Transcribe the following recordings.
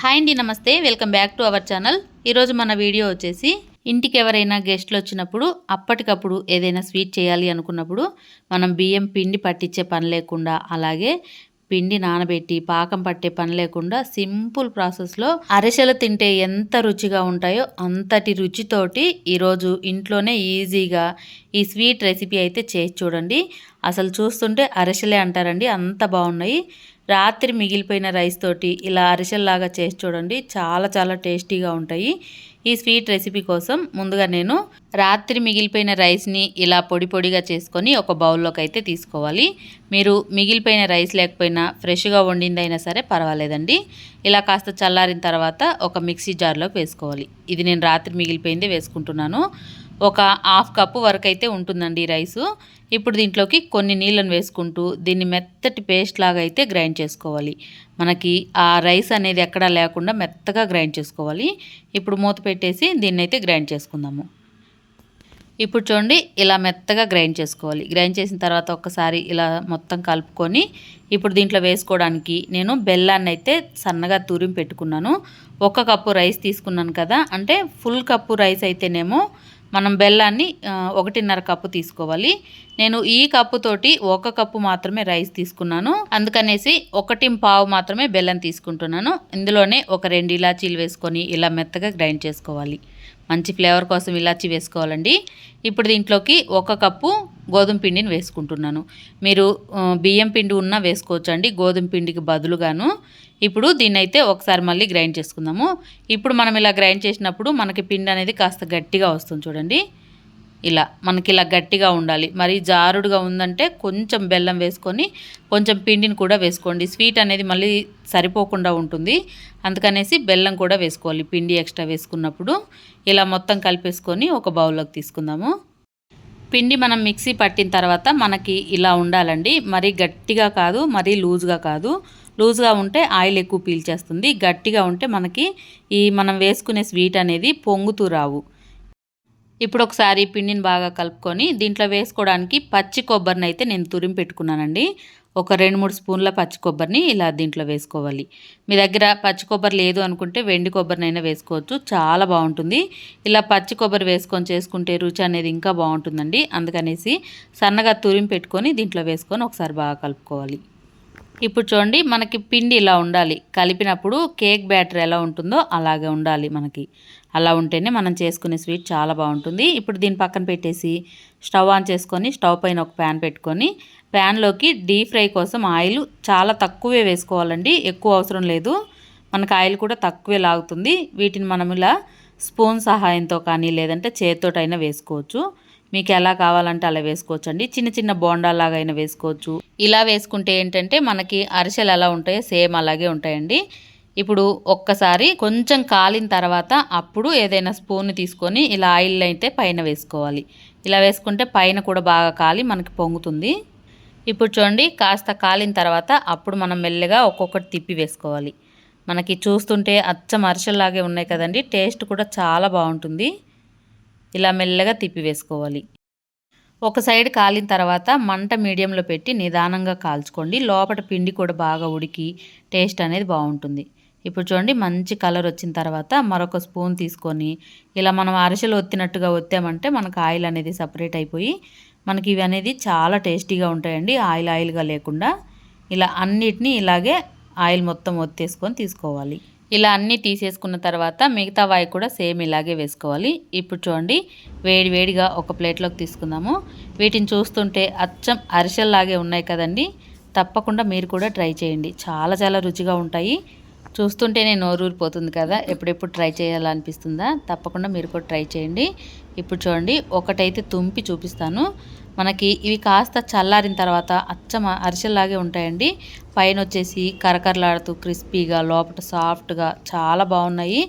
Hi అండి నమస్తే. Welcome back to our channel. ఈరోజు మన వీడియో వచ్చేసి ఇంటికి ఎవరైనా గెస్ట్లు వచ్చినప్పుడు అప్పటికప్పుడు ఏదైనా స్వీట్ చేయాలి అనుకున్నప్పుడు మనం బియ్యం పిండి పట్టించే పని లేకుండా అలాగే పిండి నానబెట్టి పాకం పట్టే పని లేకుండా సింపుల్ ప్రాసెస్లో అరిసెలు తింటే ఎంత రుచిగా ఉంటాయో అంతటి రుచితోటి ఈరోజు ఇంట్లోనే ఈజీగా ఈ స్వీట్ రెసిపీ అయితే చేసి చూడండి. అసలు చూస్తుంటే అరిసెలే అంటారండి అంత బాగున్నాయి. రాత్రి మిగిలిపోయిన రైస్ తోటి ఇలా అరిసెల్లాగా చేసి చూడండి. చాలా చాలా టేస్టీగా ఉంటాయి. ఈ స్వీట్ రెసిపీ కోసం ముందుగా నేను రాత్రి మిగిలిపోయిన రైస్ని ఇలా పొడి పొడిగా చేసుకొని ఒక బౌల్లోకి అయితే తీసుకోవాలి. మీరు మిగిలిపోయిన రైస్ లేకపోయినా ఫ్రెష్గా వండిందైనా సరే పర్వాలేదండి. ఇలా కాస్త చల్లారిన తర్వాత ఒక మిక్సీ జార్లోకి వేసుకోవాలి. ఇది నేను రాత్రి మిగిలిపోయిందే వేసుకుంటున్నాను. ఒక హాఫ్ కప్పు వరకు అయితే ఉంటుందండి ఈ రైసు. ఇప్పుడు దీంట్లోకి కొన్ని నీళ్ళను వేసుకుంటూ దీన్ని మెత్తటి పేస్ట్ లాగా అయితే గ్రైండ్ చేసుకోవాలి. మనకి ఆ రైస్ అనేది ఎక్కడా లేకుండా మెత్తగా గ్రైండ్ చేసుకోవాలి. ఇప్పుడు మూత పెట్టేసి దీన్ని అయితే గ్రైండ్ చేసుకుందాము. ఇప్పుడు చూడండి ఇలా మెత్తగా గ్రైండ్ చేసుకోవాలి. గ్రైండ్ చేసిన తర్వాత ఒక్కసారి ఇలా మొత్తం కలుపుకొని ఇప్పుడు దీంట్లో వేసుకోవడానికి నేను బెల్లాన్ని అయితే సన్నగా తురిమి పెట్టుకున్నాను. ఒక కప్పు రైస్ తీసుకున్నాను కదా అంటే ఫుల్ కప్పు రైస్ అయితేనేమో మనం బెల్లాన్ని ఒకటిన్నర కప్పు తీసుకోవాలి. నేను ఈ కప్పుతోటి ఒక కప్పు మాత్రమే రైస్ తీసుకున్నాను. అందుకనేసి ఒకటి పావు మాత్రమే బెల్లం తీసుకుంటున్నాను. ఇందులోనే ఒక రెండు ఇలాచీలు వేసుకొని ఇలా మెత్తగా గ్రైండ్ చేసుకోవాలి. మంచి ఫ్లేవర్ కోసం ఇలాచి వేసుకోవాలండి. ఇప్పుడు దీంట్లోకి ఒక కప్పు గోధుమ పిండిని వేసుకుంటున్నాను. మీరు బియ్యం పిండి ఉన్నా వేసుకోవచ్చు అండి గోధుమ పిండికి బదులుగాను ఇప్పుడు దీన్ని అయితే ఒకసారి మళ్ళీ గ్రైండ్ చేసుకుందాము. ఇప్పుడు మనం ఇలా గ్రైండ్ చేసినప్పుడు మనకి పిండి అనేది కాస్త గట్టిగా వస్తుంది చూడండి. ఇలా మనకి ఇలా గట్టిగా ఉండాలి. మరి జారుడుగా ఉందంటే కొంచెం బెల్లం వేసుకొని కొంచెం పిండిని కూడా వేసుకోండి. స్వీట్ అనేది మళ్ళీ సరిపోకుండా ఉంటుంది. అందుకనేసి బెల్లం కూడా వేసుకోవాలి. పిండి ఎక్స్ట్రా వేసుకున్నప్పుడు ఇలా మొత్తం కలిపేసుకొని ఒక బౌల్లోకి తీసుకుందాము. పిండి మనం మిక్సీ పట్టిన తర్వాత మనకి ఇలా ఉండాలండి. మరీ గట్టిగా కాదు మరీ లూజ్గా కాదు. లూజ్గా ఉంటే ఆయిల్ ఎక్కువ పీల్చేస్తుంది. గట్టిగా ఉంటే మనకి ఈ మనం వేసుకునే స్వీట్ అనేది పొంగుతూ రావు. ఇప్పుడు ఒకసారి పిండిని బాగా కలుపుకొని దీంట్లో వేసుకోవడానికి పచ్చి కొబ్బరిని అయితే నేను తురిమి పెట్టుకున్నానండి. ఒక రెండు మూడు స్పూన్ల పచ్చి కొబ్బరిని ఇలా దీంట్లో వేసుకోవాలి. మీ దగ్గర పచ్చి కొబ్బరి లేదు అనుకుంటే వెండి కొబ్బరినైనా వేసుకోవచ్చు. చాలా బాగుంటుంది. ఇలా పచ్చి కొబ్బరి వేసుకొని చేసుకుంటే రుచి అనేది ఇంకా బాగుంటుందండి. అందుకనేసి సన్నగా తురిమి పెట్టుకొని దీంట్లో వేసుకొని ఒకసారి బాగా కలుపుకోవాలి. ఇప్పుడు చూడండి మనకి పిండి ఇలా ఉండాలి. కలిపినప్పుడు కేక్ బ్యాటర్ ఎలా ఉంటుందో అలాగే ఉండాలి మనకి. అలా ఉంటేనే మనం చేసుకునే స్వీట్ చాలా బాగుంటుంది. ఇప్పుడు దీని పక్కన పెట్టేసి స్టవ్ ఆన్ చేసుకొని స్టవ్ పైన ఒక ప్యాన్ పెట్టుకొని ప్యాన్లోకి డీప్ ఫ్రై కోసం ఆయిల్ చాలా తక్కువే వేసుకోవాలండి. ఎక్కువ అవసరం లేదు. మనకు ఆయిల్ కూడా తక్కువే లాగుతుంది. వీటిని మనం ఇలా స్పూన్ సహాయంతో కానీ లేదంటే చేతితోటైనా వేసుకోవచ్చు. మీకు ఎలా కావాలంటే అలా వేసుకోవచ్చు అండి చిన్న చిన్న బోండాలాగా అయినా వేసుకోవచ్చు. ఇలా వేసుకుంటే ఏంటంటే మనకి అరిసెలు ఎలా ఉంటాయో సేమ్ అలాగే ఉంటాయండి. ఇప్పుడు ఒక్కసారి కొంచెం కాలిన తర్వాత అప్పుడు ఏదైనా స్పూన్ తీసుకొని ఇలా ఆయిల్ అయితే పైన వేసుకోవాలి. ఇలా వేసుకుంటే పైన కూడా బాగా కాలి మనకి పొంగుతుంది. ఇప్పుడు చూడండి కాస్త కాలిన తర్వాత అప్పుడు మనం మెల్లగా ఒక్కొక్కటి తిప్పి వేసుకోవాలి. మనకి చూస్తుంటే అచ్చం అరిసెల్లాగే ఉన్నాయి కదండి టేస్ట్ కూడా చాలా బాగుంటుంది. ఇలా మెల్లగా తిప్పి వేసుకోవాలి. ఒక సైడ్ కాలిన తర్వాత మంట మీడియంలో పెట్టి నిదానంగా కాల్చుకోండి. లోపల పిండి కూడా బాగా ఉడికి టేస్ట్ అనేది బాగుంటుంది. ఇప్పుడు చూడండి మంచి కలర్ వచ్చిన తర్వాత మరొక స్పూన్ తీసుకొని ఇలా మనం అరిసెలు ఒత్తినట్టుగా ఒత్తామంటే మనకు ఆయిల్ అనేది సపరేట్ అయిపోయి మనకి ఇవి అనేది చాలా టేస్టీగా ఉంటాయండి. ఆయిల్ ఆయిల్గా లేకుండా ఇలా అన్నిటినీ ఇలాగే ఆయిల్ మొత్తం ఒత్తేసుకొని తీసుకోవాలి. ఇలా అన్నీ తీసేసుకున్న తర్వాత మిగతా వాయి కూడా సేమ్ ఇలాగే వేసుకోవాలి. ఇప్పుడు చూడండి వేడి వేడిగా ఒక ప్లేట్లోకి తీసుకుందాము. వీటిని చూస్తుంటే అచ్చం అరిసెల్లాగే ఉన్నాయి కదండి. తప్పకుండా మీరు కూడా ట్రై చేయండి. చాలా చాలా రుచిగా ఉంటాయి. చూస్తుంటేనే నోరూరిపోతుంది కదా ఎప్పుడెప్పుడు ట్రై చేయాలనిపిస్తుందా? తప్పకుండా మీరు కూడా ట్రై చేయండి. ఇప్పుడు చూడండి ఒకటైతే తుంపి చూపిస్తాను. మనకి ఇవి కాస్త చల్లారిన తర్వాత అచ్చమ అరిసెల్లాగే ఉంటాయండి. పైన వచ్చేసి కరకరలాడుతూ క్రిస్పీగా లోపల సాఫ్ట్గా చాలా బాగున్నాయి.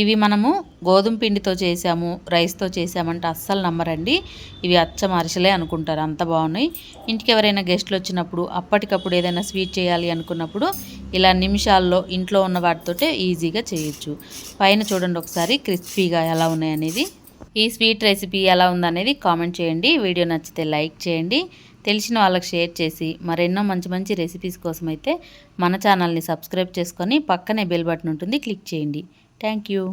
ఇవి మనము గోధుమ పిండితో చేసాము రైస్తో చేసామంటే అస్సలు నమ్మరండి. ఇవి అచ్చం అరిసెలే అనుకుంటారు అంత బాగున్నాయి. ఇంటికి ఎవరైనా గెస్ట్లు వచ్చినప్పుడు అప్పటికప్పుడు ఏదైనా స్వీట్ చేయాలి అనుకున్నప్పుడు ఇలా నిమిషాల్లో ఇంట్లో ఉన్న వాటితోటే ఈజీగా చేయొచ్చు. పైన చూడండి ఒకసారి క్రిస్పీగా ఎలా ఉన్నాయి అనేది ఈ స్వీట్ రెసిపీ ఎలా ఉందనేది కామెంట్ చేయండి. వీడియో నచ్చితే లైక్ చేయండి. తెలిసిన వాళ్ళకి షేర్ చేసి మరెన్నో మంచి మంచి రెసిపీస్ కోసం అయితే మన ఛానల్ని సబ్స్క్రైబ్ చేసుకొని పక్కనే బెల్ బటన్ ఉంటుంది. క్లిక్ చేయండి. Thank you.